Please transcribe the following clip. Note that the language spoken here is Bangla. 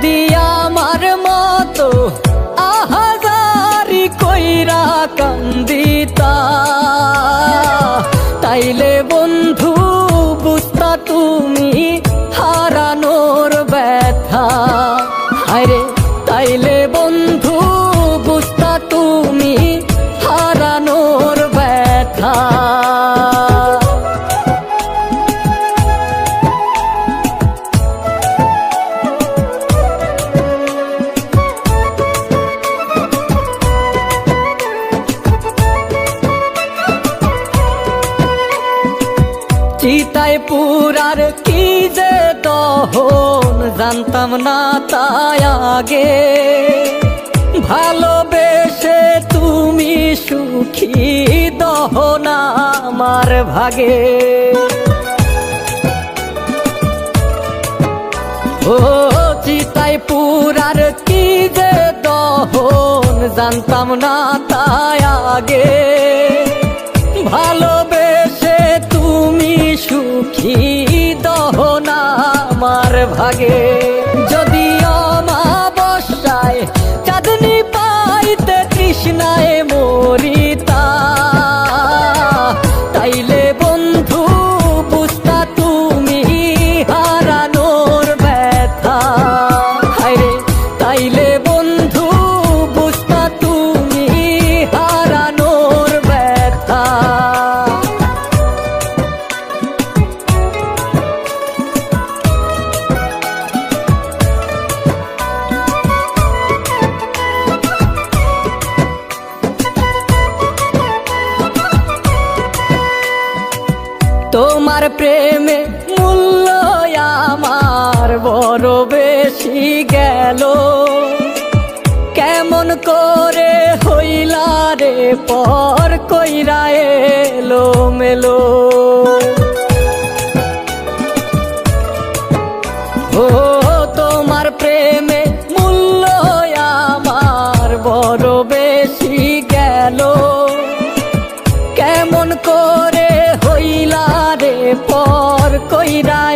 যদি আমার মতো আহাজারি কইরা কান্দিতা। তাইলে চিতায় পুরার কি যে দহন জানতাম না তাই আগে। ভালোবেসে তুমি সুখী, দহন আমার ভাগে। ও চিতাই পুরার কি যে দহন জানতাম না তাই আগে। ভালোবেসে ভাগে যদি অমাবস্যায় চাঁদনি তোমার প্রেমে মূল্য আমার বড় বেশি গেল। কেমন করে হইলারে পর কইরা এলো মেলো পর